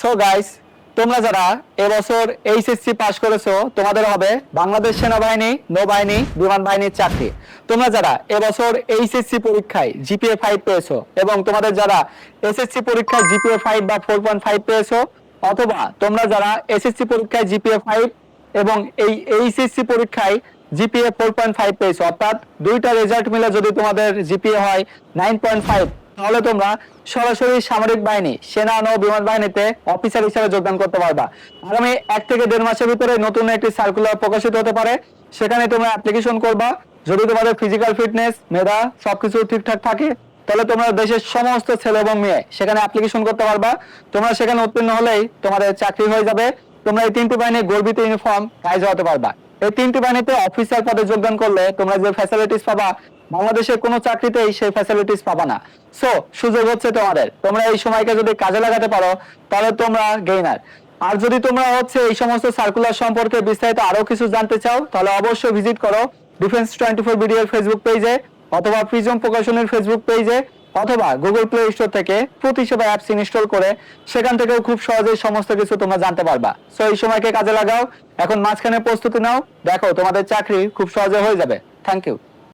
So guys তোমরা যারা এবছর এইচএসসি পাশ করেছ, তোমাদের হবে বাংলাদেশ সেনাবাহিনী, নৌবাহিনী, বিমান বাহিনীর চাকরি। তোমরা যারা এবছর এইচএসসি পরীক্ষায় জিপিএ ফাইভ পেয়েছ এবং তোমাদের যারা এসএসসি পরীক্ষায় জিপিএ ফাইভ বা ফোর পয়েন্ট ফাইভ পেয়েছ, অথবা তোমরা যারা এসএসসি পরীক্ষায় জিপিএ ফাইভ এবং এই এইচএসসি পরীক্ষায় জিপিএ ফোর পয়েন্ট ফাইভ পেয়েছ, অর্থাৎ দুইটা রেজাল্ট মিলে যদি তোমাদের জিপিএ হয় নাইন পয়েন্ট ফাইভ তাহলে তোমরা সরাসরি সামরিক বাহিনী, সেনা নৌ বিমান বাহিনীতে অফিসার হিসেবে যোগদান করতে পারবা। আগামী এক থেকে দেড় মাসের ভিতরে নতুন একটি সার্কুলার প্রকাশিত হতে পারে। সেখানে তোমরা অ্যাপ্লিকেশন করবা। যদি তোমাদের ফিজিক্যাল ফিটনেস মেধা সবকিছু ঠিকঠাক থাকে, তাহলে তোমরা দেশের সমস্ত ছেলে এবং মেয়ে সেখানে অ্যাপ্লিকেশন করতে পারবা। তোমরা সেখানে উত্তীর্ণ হলেই তোমাদের চাকরি হয়ে যাবে। তোমরা এই তিনটি বাহিনীর গর্বিত ইউনিফর্ম গাইজ হতে পারবা। এই তিনটি বাহিনীতে অফিসার পদে যোগদান করলে তোমরা যে ফ্যাসিলিটিস পাবা বাংলাদেশের কোনো চাকরিতেই সেই ফ্যাসিলিটিস পাবা না। সো সুযোগ হচ্ছে তোমাদের। তোমরা এই সময়কে যদি কাজে লাগাতে পারো, তাহলে তোমরা গেইনার আর যদি তোমরা হচ্ছে এই সমস্ত সার্কুলার সম্পর্কে বিস্তারিত আরও কিছু জানতে চাও, তাহলে অবশ্যই ভিজিট করো ডিফেন্স টোয়েন্টি ফোর ভিডিওর ফেসবুক পেজে অথবা প্রিজম প্রকাশনের ফেসবুক পেজে অথবা গুগল প্লে স্টোর থেকে প্রতি সেবা অ্যাপস ইনস্টল করে সেখান থেকেও খুব সহজেই সমস্ত কিছু তোমরা জানতে পারবা। সো এই সময়কে কাজে লাগাও। এখন মাঝখানে প্রস্তুতি নাও। দেখো, তোমাদের চাকরি খুব সহজে হয়ে যাবে। Thank you